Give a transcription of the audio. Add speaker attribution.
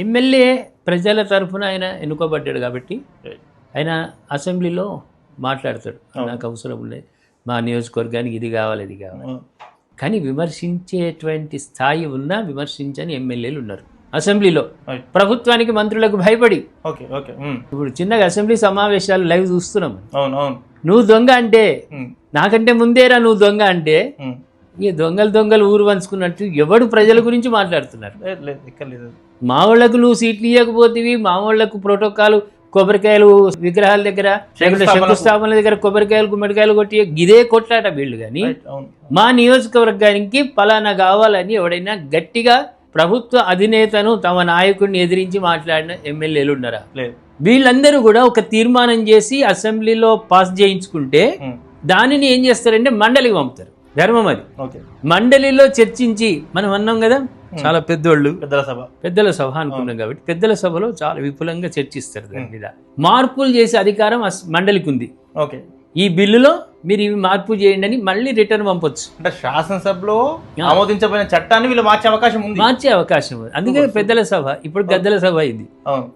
Speaker 1: MLA ప్రజల తరఫున ఆయన ఎన్నుకోబడ్డాడు కాబట్టి ఆయన అసెంబ్లీలో మాట్లాడతాడు. నాకు అవసరం లేదు మా నియోజకవర్గానికి ఇది కావాలి ఇది కావాలి. కానీ విమర్శించేటువంటి స్థాయి ఉన్నా విమర్శించని ఎమ్మెల్యేలు ఉన్నారు. అసెంబ్లీలో. ప్రభుత్వానికి మంత్రులకు భయపడి.
Speaker 2: Okay okay. ఉమ్.
Speaker 1: ఇప్పుడు చిన్నగా అసెంబ్లీ సమావేశాలు లైవ్ చూస్తున్నాం
Speaker 2: అవును అవును.
Speaker 1: నువ్వు దొంగ అంటే. నాకంటే ముందేరా నువ్వు దొంగ అంటే ఈ దొంగలు దొంగలు ఊరు పంచుకున్నట్టు ఎవడు ప్రజల గురించి మాట్లాడుతున్నారు? మా వాళ్ళకు నువ్వు సీట్లు ఇవ్వకపోతేవి మా వాళ్ళకు ప్రోటోకాల్ కొబ్బరికాయలు విగ్రహాల దగ్గర లేకుంటే
Speaker 2: శంకుస్థాపనలకు.
Speaker 1: శంకుస్థాపన దగ్గర కొబ్బరికాయలు గుమ్మడికాయలు కొట్టి గిదే కొట్లాట వీళ్ళు కానీ మా నియోజకవర్గానికి పలానా కావాలని ఎవడైనా గట్టిగా ప్రభుత్వ అధినేతను తమ నాయకుడిని ఎదిరించి మాట్లాడిన ఎమ్మెల్యేలు ఉన్నారా?
Speaker 2: లేదు.
Speaker 1: వీళ్ళందరూ కూడా ఒక తీర్మానం చేసి అసెంబ్లీలో పాస్ చేయించుకుంటే
Speaker 2: ఉమ్.
Speaker 1: దానిని ఏం చేస్తారంటే మండలికి పంపుతారు. ధర్మం అది. మండలిలో చర్చించి మనం అన్నాం కదా చాలా పెద్దోళ్ళు.
Speaker 2: పెద్దల సభ.
Speaker 1: పెద్దల సభ అనుకున్నాం కాబట్టి పెద్దల సభలో చాలా విపులంగా చర్చిస్తారు దాని మీద. మార్పులు చేసే అధికారం మండలికి ఉంది.
Speaker 2: ఓకే.
Speaker 1: ఈ బిల్లులో మీరు ఇవి మార్పు చేయండి అని మళ్ళీ రిటర్న్ పంపొచ్చు.
Speaker 2: అంటే శాసనసభలో ఆమోదించబడిన చట్టాన్ని వీళ్ళు మార్చే అవకాశం ఉంది.
Speaker 1: మార్చే అవకాశం ఉంది. అందుకే పెద్దల సభ ఇప్పుడు గద్దల సభ అయింది.
Speaker 2: అవును.